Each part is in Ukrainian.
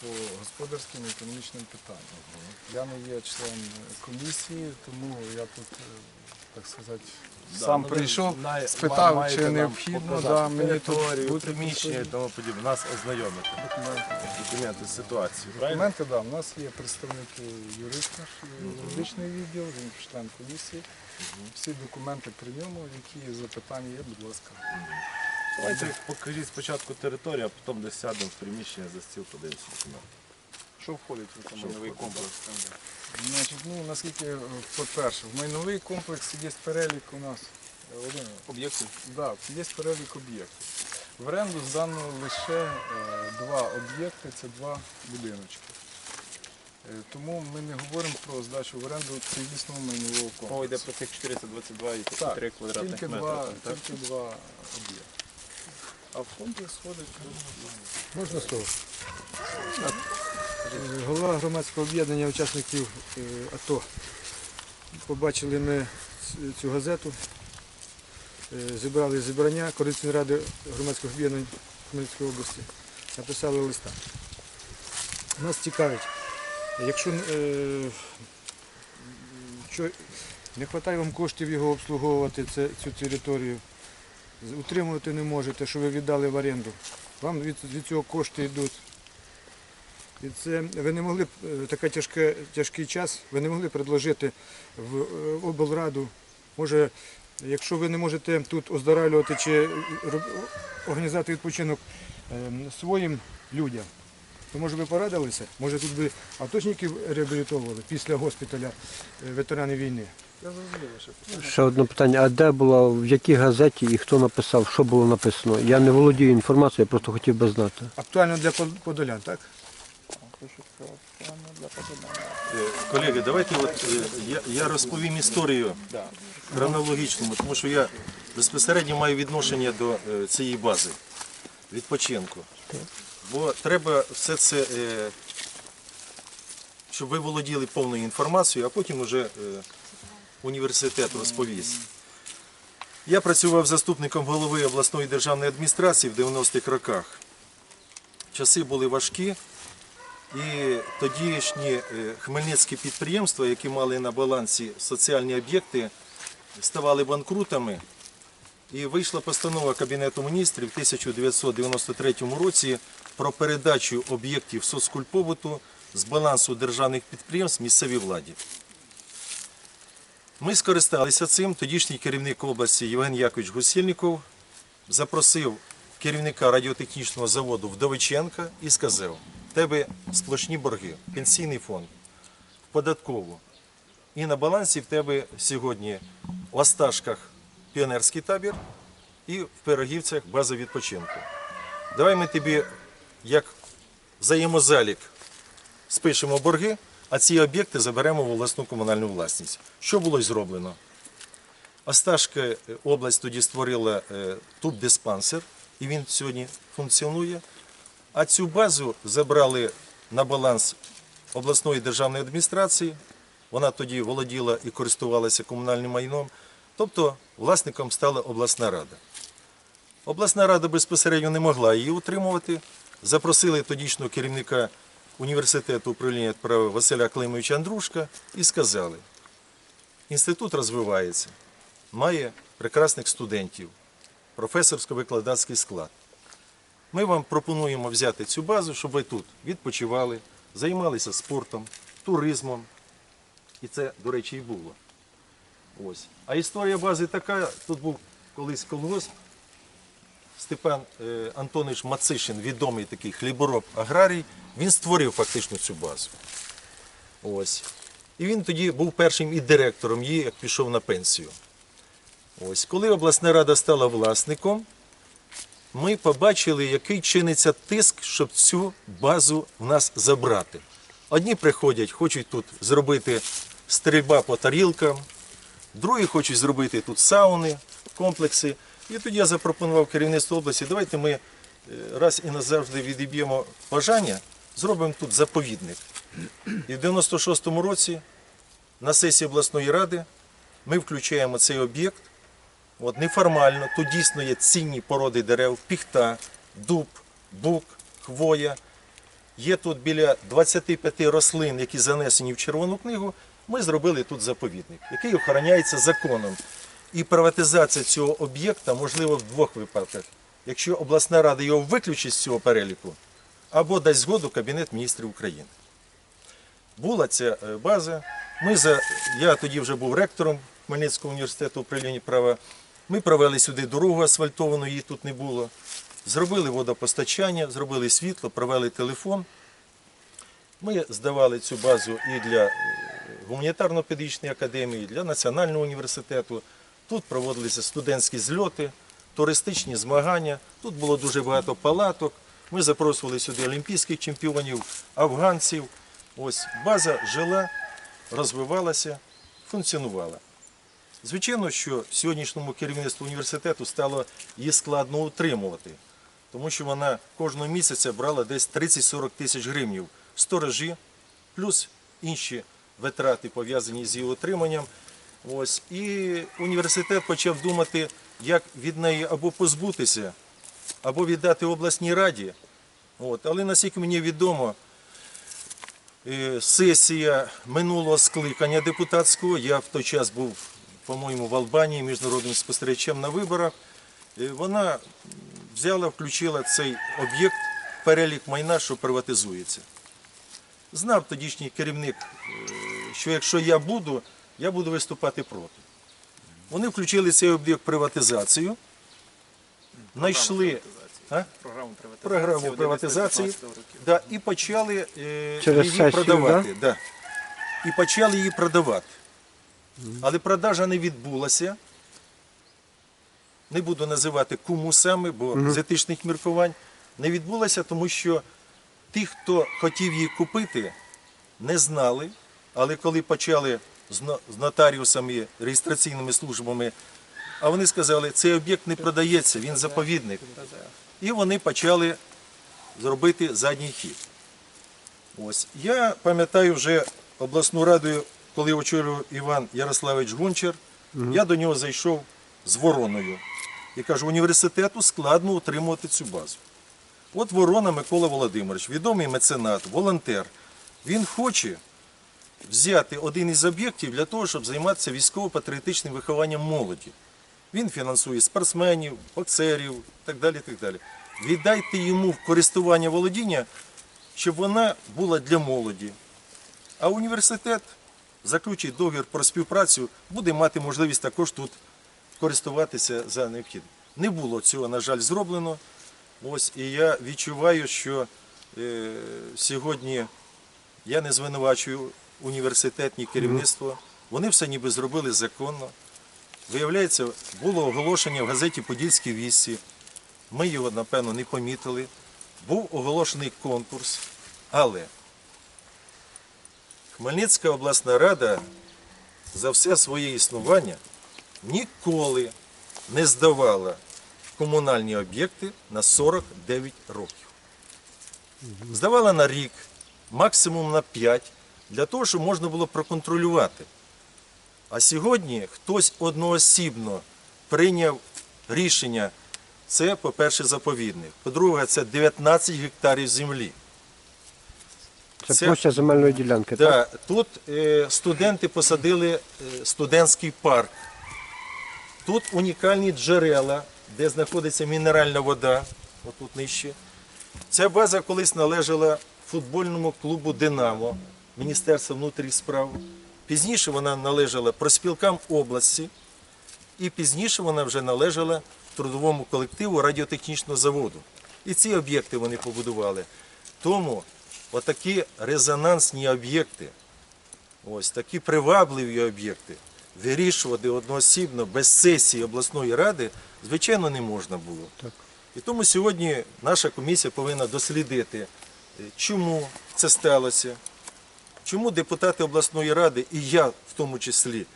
по господарським і економічним питанням. Я не є член комісії, тому я тут, е, так сказати, сам ну, прийшов, спитав, чи необхідно. Да, мені тут бути приміщення і тому подібне. Нас ознайомити. документи. З ситуацією. Документи, да, у нас є представник е, юриста, юридичний відділ, він член комісії. Всі документи при ньому, які запитання є, будь ласка. Давайте покажіть спочатку територію, а потім десь сядемо в приміщення за стіл, подивимося. Що входить в цей майновий комплекс? Значить, ну, наскільки, е, по-перше, в майновий комплекс є перелік у нас е, один, Об'єктів? да, є перелік об'єктів. В оренду здано лише е, два об'єкти, це два будиночки. Е, Тому ми не говоримо про здачу в оренду цілісного майнового комплексу. Мова йде про цих 422 і Так, квадратних тільки метри. два, так? тільки два об'єкти. А в комплекс входить Можна слово? Голова громадського об'єднання учасників е, АТО. Побачили ми цю газету, е, зібрали зібрання Координаційної ради громадських об'єднань Хмельницької області, написали листа. Нас цікавить, якщо е, не вистачає вам коштів його обслуговувати цю територію, утримувати не можете, що ви віддали в оренду. Вам від, від цього кошти йдуть. І це ви не могли е, такий тяжке, тяжкий час, ви не могли предложити в е, облраду. Може, якщо ви не можете тут оздоравлювати чи організувати відпочинок е, своїм людям, то може ви порадилися? Може тут би аточників реабілітовували після госпіталя е, ветеранів війни? Я зрозумів ваше питання. Ще одне питання. А де була, в якій газеті і хто написав, що було написано? Я не володію інформацією, я просто хотів би знати. Актуально для под- подолян, так? Е, Колеги, давайте от, е, я, я розповім історію хронологічному, тому що я безпосередньо маю відношення до е, цієї бази відпочинку. Бо треба все це, е, щоб ви володіли повною інформацією, а потім вже е, університет розповість. Я працював заступником голови обласної державної адміністрації в 90-х роках. Часи були важкі. І тодішні е, хмельницькі підприємства, які мали на балансі соціальні об'єкти, ставали банкрутами. І вийшла постанова Кабінету міністрів в 1993 році про передачу об'єктів соцкульпобуту з балансу державних підприємств місцевій владі. Ми скористалися цим. Тодішній керівник області Євген Якович Гусільников запросив керівника радіотехнічного заводу Вдовиченка і сказав, тебе сплошні борги, пенсійний фонд, податкову. І на балансі в тебе сьогодні в Осташках піонерський табір і в Пирогівцях база відпочинку. Давай ми тобі як взаємозалік спишемо борги, а ці об'єкти заберемо в власну комунальну власність. Що було зроблено? Осташка е, область тоді створила е, туб-диспансер, і він сьогодні функціонує. А цю базу забрали на баланс обласної державної адміністрації. Вона тоді володіла і користувалася комунальним майном. Тобто власником стала обласна рада. Обласна рада безпосередньо не могла її утримувати. Запросили тодішнього керівника університету управління права Василя Климовича Андрушка і сказали, інститут розвивається, має прекрасних студентів, професорсько-викладацький склад. Ми вам пропонуємо взяти цю базу, щоб ви тут відпочивали, займалися спортом, туризмом. І це, до речі, і було. Ось. А історія бази така: тут був колись колгосп. Степан е, Антонович Мацишин, відомий такий хлібороб аграрій, він створив фактично цю базу. Ось. І він тоді був першим і директором її, як пішов на пенсію. Ось. Коли обласна рада стала власником, ми побачили, який чиниться тиск, щоб цю базу в нас забрати. Одні приходять, хочуть тут зробити стрільба по тарілкам, другі хочуть зробити тут сауни, комплекси. І тоді я запропонував керівництву області, давайте ми е, раз і назавжди відіб'ємо бажання, зробимо тут заповідник. І в 96-му році на сесії обласної ради ми включаємо цей об'єкт. От неформально, тут дійсно є цінні породи дерев, піхта, дуб, бук, хвоя. Є тут біля 25 рослин, які занесені в Червону книгу. Ми зробили тут заповідник, який охороняється законом. І приватизація цього об'єкта можлива в двох випадках. Якщо обласна рада його виключить з цього переліку, або дасть згоду Кабінет міністрів України. Була ця е, база. Ми за, я тоді вже був ректором Хмельницького університету управління права. Ми провели сюди дорогу асфальтовану, її тут не було. Зробили водопостачання, зробили світло, провели телефон. Ми здавали цю базу і для е, гуманітарно-педагогічної академії, і для Національного університету. Тут проводилися студентські зльоти, туристичні змагання. Тут було дуже багато палаток. Ми запрошували сюди олімпійських чемпіонів, афганців. Ось база жила, розвивалася, функціонувала. Звичайно, що сьогоднішньому керівництву університету стало її складно утримувати, тому що вона кожного місяця брала десь 30-40 тисяч гривнів сторожі, плюс інші витрати пов'язані з її утриманням. Ось. І університет почав думати, як від неї або позбутися, або віддати обласній раді. От. Але наскільки мені відомо, е, сесія минулого скликання депутатського, я в той час був, по-моєму, в Албанії міжнародним спостерігачем на виборах, е, вона взяла, включила цей об'єкт перелік майна, що приватизується. Знав тодішній керівник, е, що якщо я буду, я буду виступати проти. Вони включили цей об'єкт в приватизацію, знайшли? Програму приватизації. програму приватизації да, і почали е, Через її сесію, продавати. Да? І почали її продавати. Але продажа не відбулася. Не буду називати кому саме, бо з етичних міркувань не відбулася, тому що ті, хто хотів її купити, не знали. Але коли почали з нотаріусами, реєстраційними службами, а вони сказали, цей об'єкт не продається, він заповідник. І вони почали зробити задній хід. Ось. Я пам'ятаю вже обласну раду, коли очолював Іван Ярославович Гончар, я до нього зайшов з вороною. І кажу, університету складно утримувати цю базу. От Ворона Микола Володимирович, відомий меценат, волонтер. Він хоче взяти один із об'єктів для того, щоб займатися військово-патріотичним вихованням молоді. Він фінансує спортсменів, боксерів так далі. Так далі. Віддайте йому користування володіння, щоб вона була для молоді. А університет заключить договір про співпрацю, буде мати можливість також тут користуватися за необхідним. Не було цього, на жаль, зроблено. Ось, і я відчуваю, що е, сьогодні я не звинувачую університет, ні керівництво. Вони все ніби зробили законно. Виявляється, було оголошення в газеті Подільські вісті. Ми його, напевно, не помітили. Був оголошений конкурс, але Хмельницька обласна рада за все своє існування ніколи не здавала комунальні об'єкти на 49 років. Здавала на рік, максимум на 5, для того, щоб можна було проконтролювати. А сьогодні хтось одноосібно прийняв рішення. Це, по-перше, заповідник. По-друге, це 19 гектарів землі. Це, Це- площа земельної ділянки. Так? Тут е, студенти посадили е, студентський парк. Тут унікальні джерела, де знаходиться мінеральна вода, отут нижче. Ця база колись належала футбольному клубу Динамо Міністерства внутрішніх справ. Пізніше вона належала проспілкам області, і пізніше вона вже належала трудовому колективу радіотехнічного заводу. І ці об'єкти вони побудували. Тому отакі резонансні об'єкти, ось такі привабливі об'єкти, вирішувати одноосібно без сесії обласної ради, звичайно, не можна було. Так. І тому сьогодні наша комісія повинна дослідити, е, чому це сталося, чому депутати обласної ради, і я в тому числі,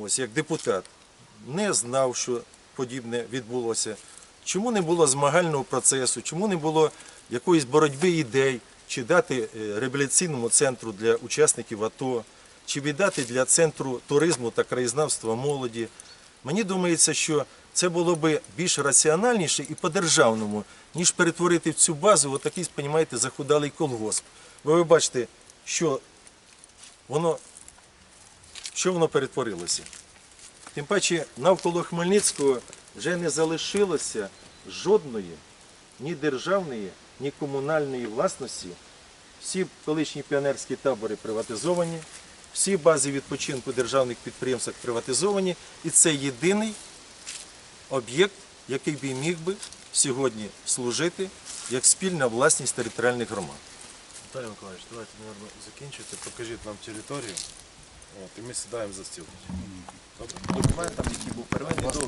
ось як депутат, не знав, що подібне відбулося. Чому не було змагального процесу, чому не було якоїсь боротьби ідей, чи дати е, реабілітаційному центру для учасників АТО, чи віддати для центру туризму та краєзнавства молоді. Мені думається, що Це було би більш раціональніше і по-державному, ніж перетворити в цю базу отакий, понімаєте, захудалий колгосп. Бо ви бачите, що воно, що воно перетворилося. Тим паче навколо Хмельницького вже не залишилося жодної ні державної, ні комунальної власності. Всі колишні піонерські табори приватизовані, всі бази відпочинку державних підприємств приватизовані, і це єдиний об'єкт, який би міг би сьогодні служити як спільна власність територіальних громад. Віталій Миколаївич, давайте, мабуть, закінчуйте, покажіть нам територію. От, і ми сідаємо за стіл. Документам, який був первинний договір.